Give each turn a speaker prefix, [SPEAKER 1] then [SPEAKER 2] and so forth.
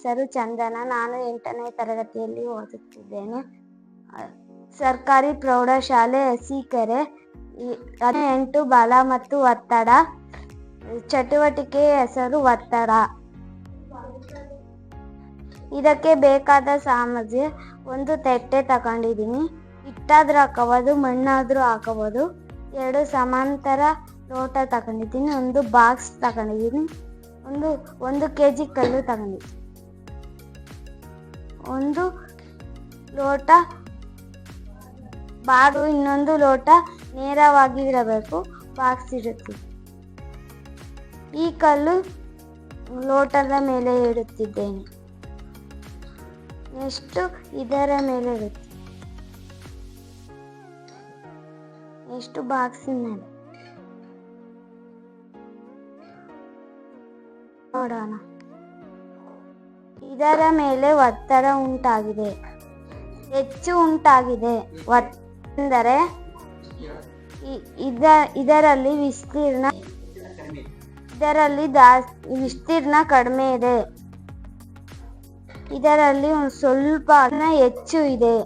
[SPEAKER 1] ಹೆಸರು ಚಂದನ. ನಾನು ಎಂಟನೇ ತರಗತಿಯಲ್ಲಿ ಓದುತ್ತಿದ್ದೇನೆ. ಸರ್ಕಾರಿ ಪ್ರೌಢಶಾಲೆ ಹಸಿಕೆರೆ ಎಂಟು ಬಲ ಮತ್ತು ಒತ್ತಡ. ಚಟುವಟಿಕೆ ಹೆಸರು ಒತ್ತಡ. ಇದಕ್ಕೆ ಬೇಕಾದ ಸಾಮಗ್ರಿ ಒಂದು ತಟ್ಟೆ ತಗೊಂಡಿದ್ದೀನಿ. ಹಿಟ್ಟಾದ್ರೂ ಹಾಕಬಹುದು, ಮಣ್ಣಾದ್ರೂ ಹಾಕಬಹುದು. ಎರಡು ಸಮಾಂತರ ಲೋಟ ತಗೊಂಡಿದ್ದೀನಿ. ಒಂದು ಬಾಕ್ಸ್ ತಗೊಂಡಿದ್ದೀನಿ. ಒಂದು ಒಂದು ಕೆ ಜಿ ಕಲ್ಲು ತಗೊಂಡಿದ್ದೀನಿ. ಒಂದು ಲೋಟ ಬಾಡು, ಇನ್ನೊಂದು ಲೋಟ ನೇರವಾಗಿ ಇರಬೇಕು ಬಾಕ್ಸ್ ಇಡುತ್ತೀವಿ ಈ ಕಲ್ಲು ಲೋಟದ ಮೇಲೆ ಇಡುತ್ತಿದ್ದೇನೆ. ನೆಕ್ಸ್ಟು ಇದರ ಮೇಲೆ ಇಡುತ್ತೆ. ನೆಕ್ಸ್ಟು ಬಾಕ್ಸಿನ ಮೇಲೆ. ನೋಡೋಣ. ಇದರ ಮೇಲೆ ಒತ್ತಡ ಉಂಟಾಗಿದೆ. ಹೆಚ್ಚು ಉಂಟಾಗಿದೆ. ಒತ್ತಂದರೆ ಇದ, ಇದರಲ್ಲಿ ವಿಸ್ತೀರ್ಣ ಇದರಲ್ಲಿ ವಿಸ್ತೀರ್ಣ ಕಡಿಮೆ ಇದೆ. ಇದರಲ್ಲಿ ಸ್ವಲ್ಪ ಹೆಚ್ಚು ಇದೆ.